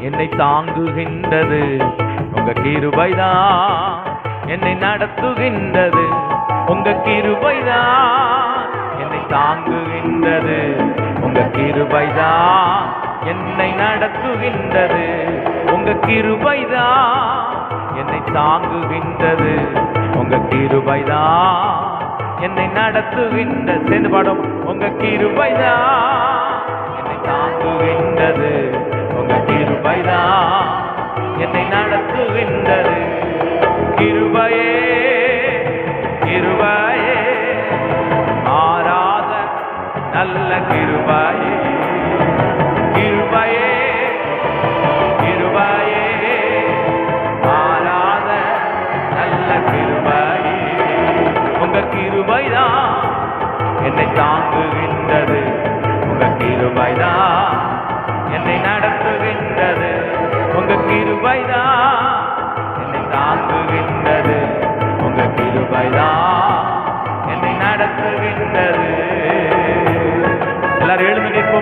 என்னை தாங்குகின்றது. உங்க கிருபைதான் என்னை நடத்துகின்றது. உங்க கிருபைதான் என்னை தாங்குகின்றது. உங்க கிருபைதான் என்னை நடத்துகின்றது. உங்க கிருபைதான் என்னை தாங்குகின்றது. உங்க கிருபைதான் என்னை நடத்துகின்ற சேர்ந்து பாடும். உங்க கிருபைதான் என்னை உங்க கிருபைதான் என்னை நடத்துகின்றது கிருபையே கிருபையே மாறாத நல்ல கிரு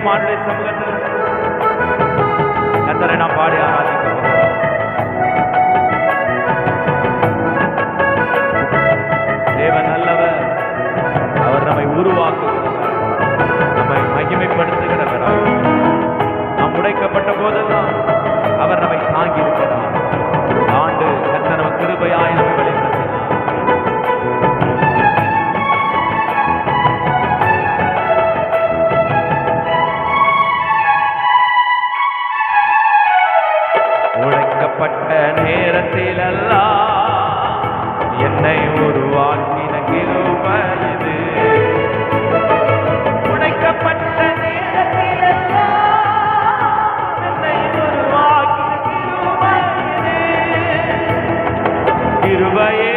எழுந்து நிற்போம் ஆண்டு சமூகத்தில் அழைக்கப்பட்ட நேரத்திலெல்லாம் என்னை உருவாக்கின கிருப இது உடைக்கப்பட்ட என்னை உருவாக்கின கிருபை இது. கிருபையே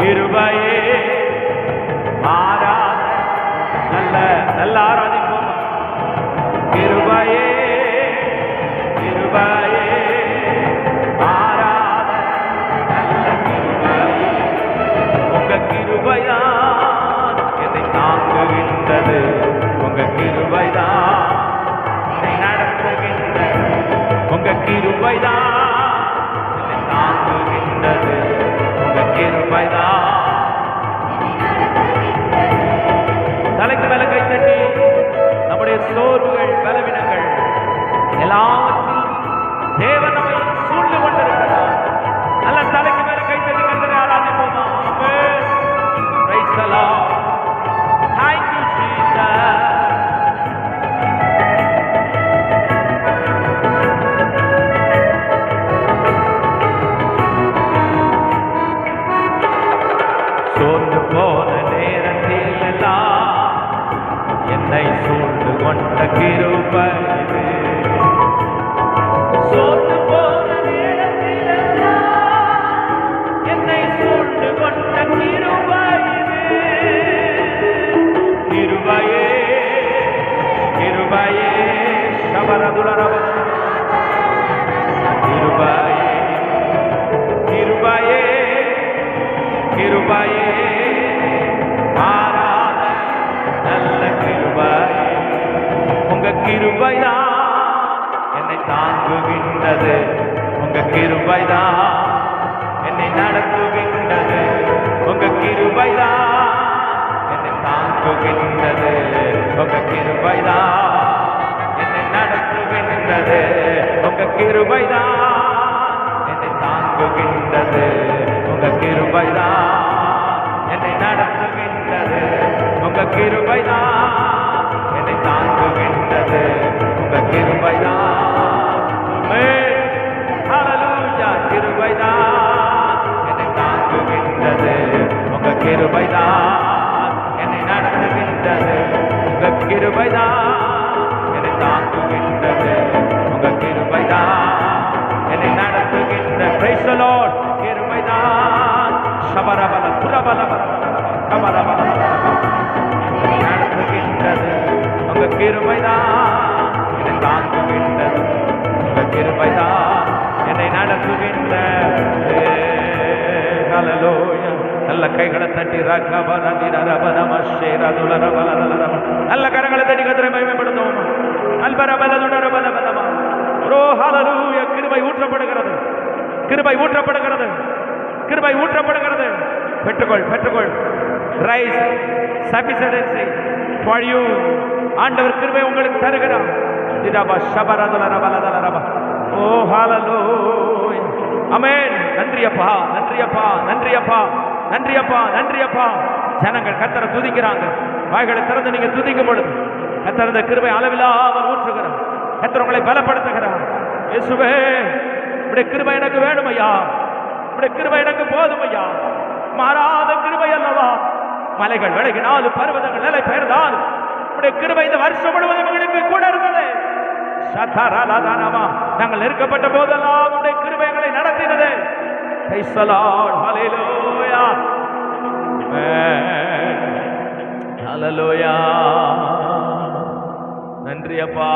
கிருபையே மாறாத எல்லாவற்றிலும் தேவன் நம்மை சூழ்ந்து கொண்டிருக்கிறார் நல்ல தலைக்கு மேல கை தட்டி கத்தரை ஆராதிப்போமா Amen. Thank you, Jesus. சோர்ந்து போன நேரத்தில் என்னை சூழ்ந்து கொண்ட கிருபை கிருபைதான் என்னை தாங்குகின்றது. உங்க கிருபைதான் என்னை நடத்துகின்றது. உங்க கிருபைதான் என்னை தாங்குகின்றது. உங்க கிருபைதான் என்னை நடத்துகின்றது. உங்க கிருபைதான் என்னை தாங்குகின்றது. உங்க கிருபைதான் கிருபைதான் என்னை தாங்குகின்றது உங்க கிருபைதான் கிருபைதான் என்னை தாங்குகின்றது உங்க கிருபைதான் என்னை நடத்துகின்றது உங்க கிருபைதான் என்னை தாங்குகின்றது உங்க கிருபைதான் என்னை நடத்துகின்ற பிரைசலோட் ஹalleluya நல்ல கைகளை தட்டி நல்ல கரங்களை தட்டி கத்திரை மகிமைப்படுத்துவோம். கிருபை ஊற்றப்படுகிறது. கிருபை ஊற்றப்படுகிறது. கிருபை ஊற்றப்படுகிறது. பெற்றுக்கொள் பெற்றுக்கொள். ரைஸ் சபிசடன்சி ஃபார் யூ ஆண்டவர் கிருபை உங்களுக்கு தருகிறார். திரபா ஷபரதல ரபலதல ரப. ஓ ஹாலலோ அமேன் நன்றியப்பா நன்றியப்பா நன்றியப்பா நன்றியப்பா நன்றியப்பா. ஜனங்கள் கத்தரை துதிக்கிறாங்க. வாய்களை திறந்து நீங்க துதிக்கும் பொழுது கத்தர் கிருபை அளவில்லாத ஊற்றுகிறார். கத்தர் உங்களை பலப்படுத்துகிறார். இயேசுவே இப்படி கிருபை எனக்கு வேணும் ஐயா இப்படி கிருபை எனக்கு போதும் ஐயா மாறாத கிருபை அல்லவா? மலைகள் விலகினாலும் பர்வதங்கள் நிலை பெயர்ந்தால் இப்படி கிருபை இந்த வருஷம் முழுவதும் எங்களுக்கு கூட இருந்தது. நாங்கள் நெருக்கப்பட்ட போதெல்லாம் உடைய கிருபைகளை நடத்தினது. Praise நன்றி அப்பா.